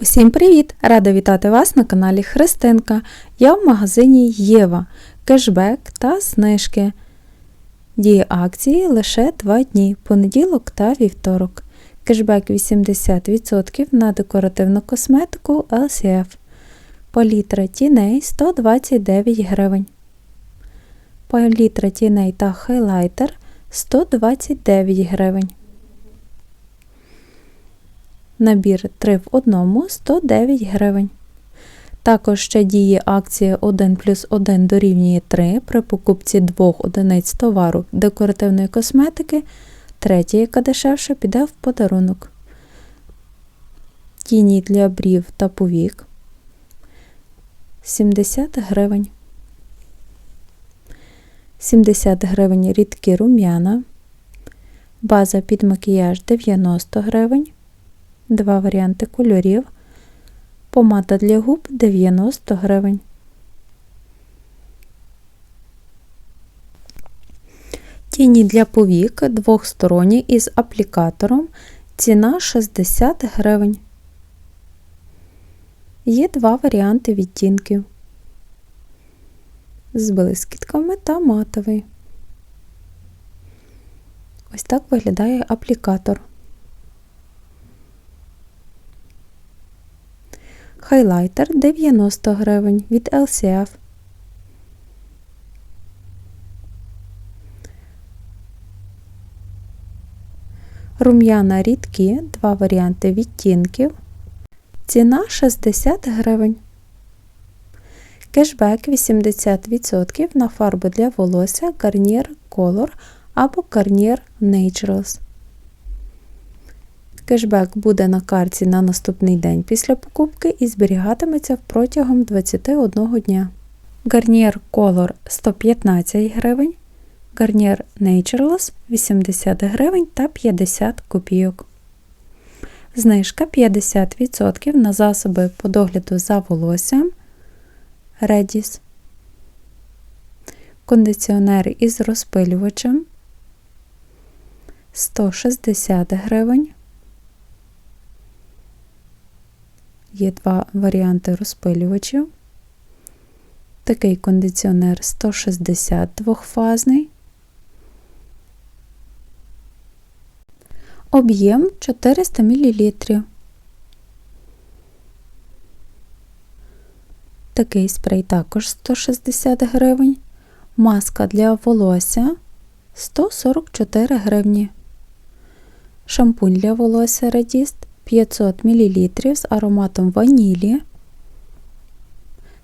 Усім привіт! Рада вітати вас на каналі Христинка. Я в магазині Єва. Кешбек та знижки. Діє акції лише 2 дні понеділок та вівторок. Кешбек 80% на декоративну косметику LCF. Палітра тіней 129 гривень. Палітра тіней та хайлайтер 129 гривень. Набір 3 в 1 109 гривень. Також ще діє акція 1 плюс 1 дорівнює 3 при покупці двох одиниць товару декоративної косметики. Третя, яка дешевше, піде в подарунок. Тіні для брів та повік 70 гривень. 70 гривень рідкі рум'яна. База під макіяж 90 гривень. Два варіанти кольорів. Помада для губ 90 гривень. Тіні для повік двохсторонні із аплікатором. Ціна 60 гривень. Є два варіанти відтінків з блискітками та матовий. Ось так виглядає аплікатор. Хайлайтер 90 гривень від LCF. Рум'яна рідкі, два варіанти відтінків. Ціна 60 гривень. Кешбек 80% на фарбу для волосся Garnier Color або Garnier Naturals. Кешбек буде на карті на наступний день після покупки і зберігатиметься протягом 21 дня. Garnier Color 115 гривень, Garnier Naturals 80 гривень та 50 копійок. Знижка 50% на засоби по догляду за волоссям Redis. Кондиціонер із розпилювачем 160 гривень. Є два варіанти розпилювачів. Такий кондиціонер 160 двохфазний. Об'єм 400 мл. Такий спрей також 160 гривень. Маска для волосся 144 гривні. Шампунь для волосся Радіст 500 мл з ароматом ванілі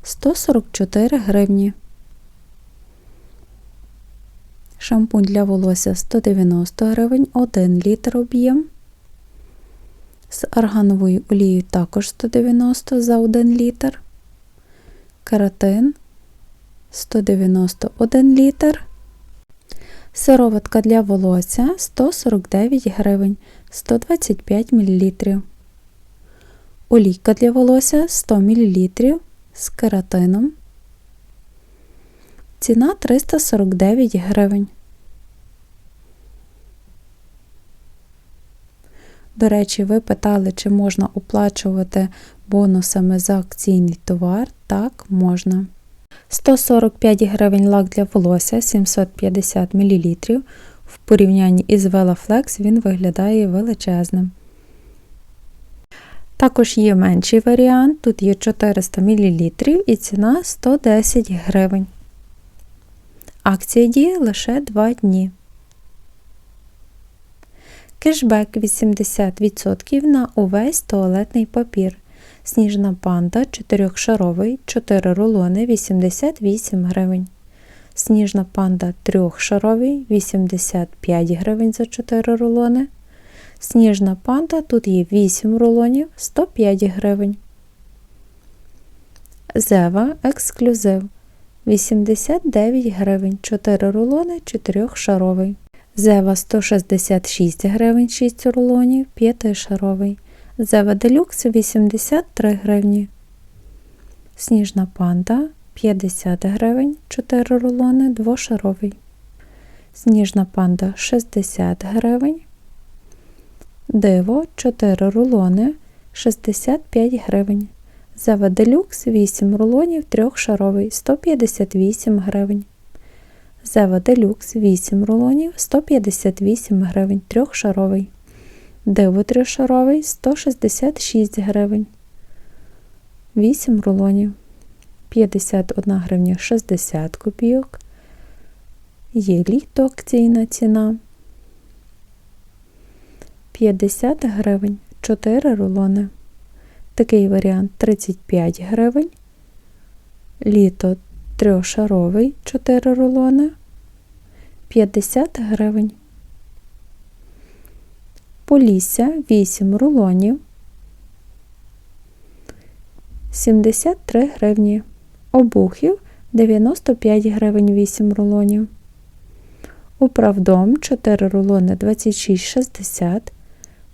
144 гривні. Шампунь для волосся 190 гривень, 1 літр об'єм. З аргановою олією також 190 за 1 літр. Кератин 191 літр. Сироватка для волосся 149 гривень 125 мл. Олійка для волосся 100 мл з кератином. Ціна 349 гривень. До речі, ви питали, чи можна оплачувати бонусами за акційний товар? Так, можна. 145 гривень лак для волосся 750 мл. В порівнянні із Velaflex він виглядає величезним. Також є менший варіант, тут є 400 мл і ціна 110 гривень. Акція діє лише 2 дні. Кешбек 80% на увесь туалетний папір. Сніжна панда 4-шаровий, 4 рулони 88 гривень. Сніжна панда 3-шаровий 85 гривень за 4 рулони. Сніжна панда тут є 8 рулонів 105 гривень. Зева ексклюзив 89 гривень 4 рулони 4-шаровий. Зева 166 гривень 6 рулонів 5-шаровий. Зева делюкс 83 гривні. Сніжна панда 50 гривень 4 рулони 2-шаровий. Сніжна панда 60 гривень. Диво 4 рулони 65 гривень. Зева Делюкс 8 рулонів трьохшаровий 158 гривень. Зева Делюкс 8 рулонів 158 гривень трьохшаровий. Диво трьохшаровий 166 гривень. 8 рулонів 51 гривня 60 копійок. Є літо акційна ціна 50 гривень 4 рулони. Такий варіант 35 гривень. Літо трьошаровий 4 рулони 50 гривень. Полісся 8 рулонів 73 гривні. Обухів 95 гривень 8 рулонів. Управдом 4 рулони 26,60.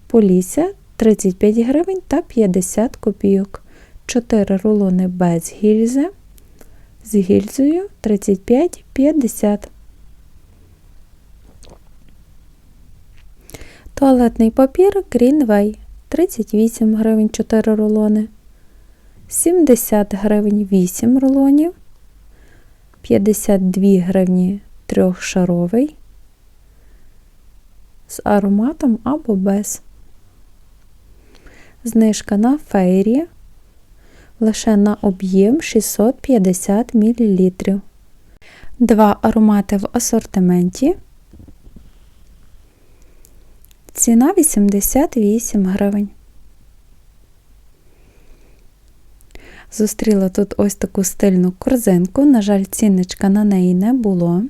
Полісся 35 гривень та 50 копійок. 4 рулони без гільзи. З гільзою 35,50. Туалетний папір Greenway 38 гривень 4 рулони. 70 гривень 8 рулонів. 52 гривні трьохшаровий. З ароматом або без. Знижка на фейрі лише на об'єм 650 мл. Два аромати в асортименті. Ціна 88 гривень. Зустріла тут ось таку стильну корзинку. На жаль, цінничка на неї не було.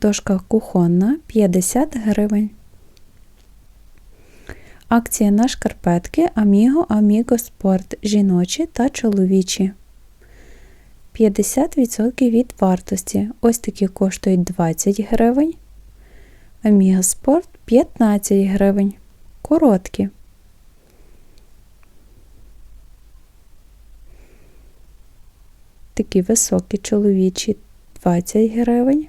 Дошка кухонна 50 гривень. Акція на шкарпетки Amigo Amigo Sport жіночі та чоловічі. 50% від вартості. Ось такі коштують 20 гривень. Amigo Sport 15 гривень. Короткі. Такі високі чоловічі 20 гривень.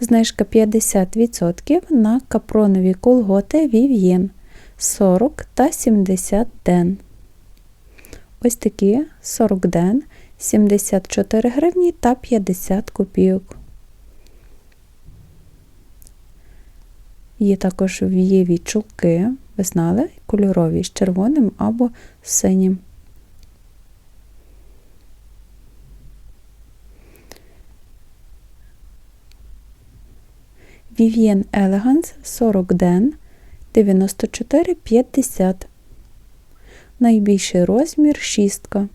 Знижка 50% на капронові колготи Vivien 40 та 70 ден. Ось такі 40 ден, 74 гривні та 50 копійок. Є також в'єві чулки, ви знали, кольорові з червоним або синім. Vivien Elegance 40 ден 94,50. Найбільший розмір шістка.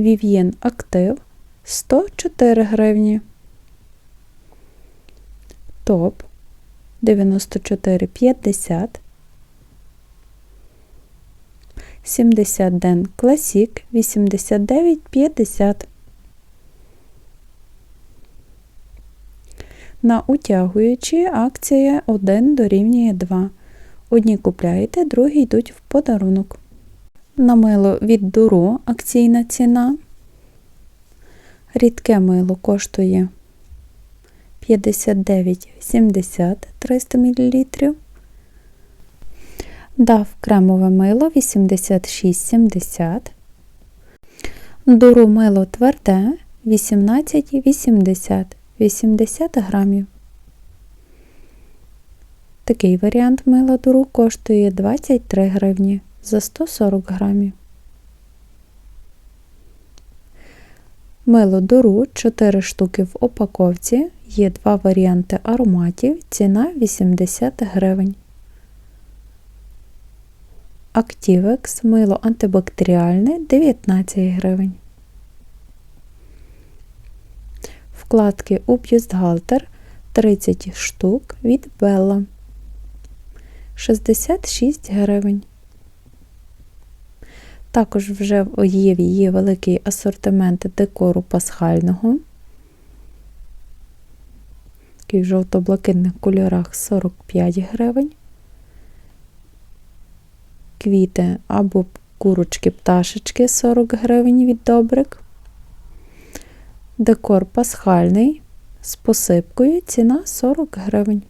Vivien Актив 104 гривні. Топ 94,50. 70 ден Класік 89,50. На утягуючі акція 1 дорівнює 2. Одні купляєте, другі йдуть в подарунок. На мило від дуру акційна ціна. Рідке мило коштує 59,70 300 мл. Дав кремове мило 86,70. Дуру мило тверде 18,80 80 грамів. Такий варіант мила дуру коштує 23 гривні за 140 грамів. Мило дуру 4 штуки в упаковці. Є два варіанти ароматів. Ціна 80 гривень. Активекс мило антибактеріальне 19 гривень. Вкладки у бюстгальтер 30 штук від Белла 66 гривень. Також вже в Оєві є великий асортимент декору пасхального. Такий в жовто-блакитних кольорах 45 гривень. Квіти або курочки пташечки 40 гривень від добрик. Декор пасхальний з посипкою ціна 40 гривень.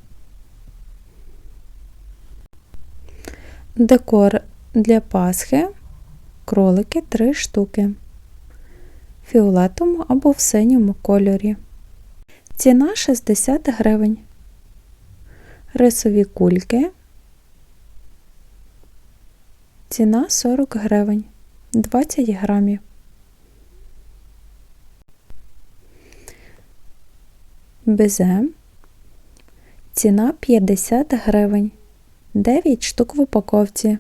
Декор для Пасхи кролики 3 штуки. В фіолетовому або в синьому кольорі. Ціна 60 гривень. Рисові кульки. Ціна 40 гривень. 20 грамів. Безе. Ціна 50 гривень. 9 штук в упаковці.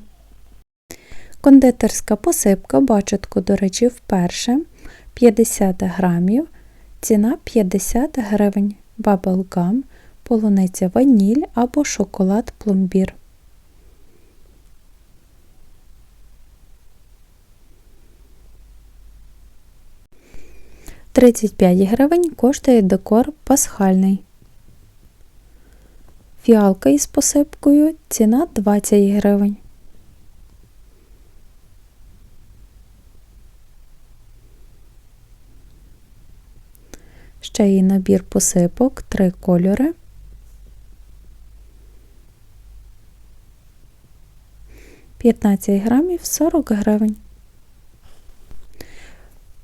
Кондитерська посипка, бачатку, до речі, вперше 50 грамів, ціна 50 гривень, баблгам, полуниця ваніль або шоколад пломбір. Тридцять п'ять гривень коштує декор пасхальний. Фіалка із посипкою ціна 20 гривень. Ще є набір посипок, три кольори. П'ятнадцять грамів 40 гривень.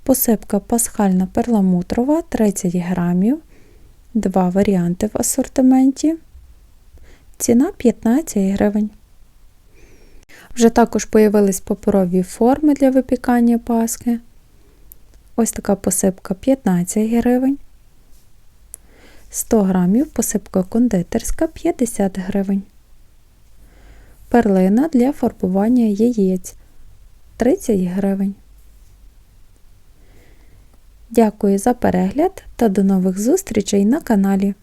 Посипка пасхальна перламутрова 30 грамів. Два варіанти в асортименті. Ціна 15 гривень. Вже також появились паперові форми для випікання паски. Ось така посипка 15 гривень. 100 грамів посипка кондитерська 50 гривень. Перлина для фарбування яєць 30 гривень. Дякую за перегляд та до нових зустрічей на каналі.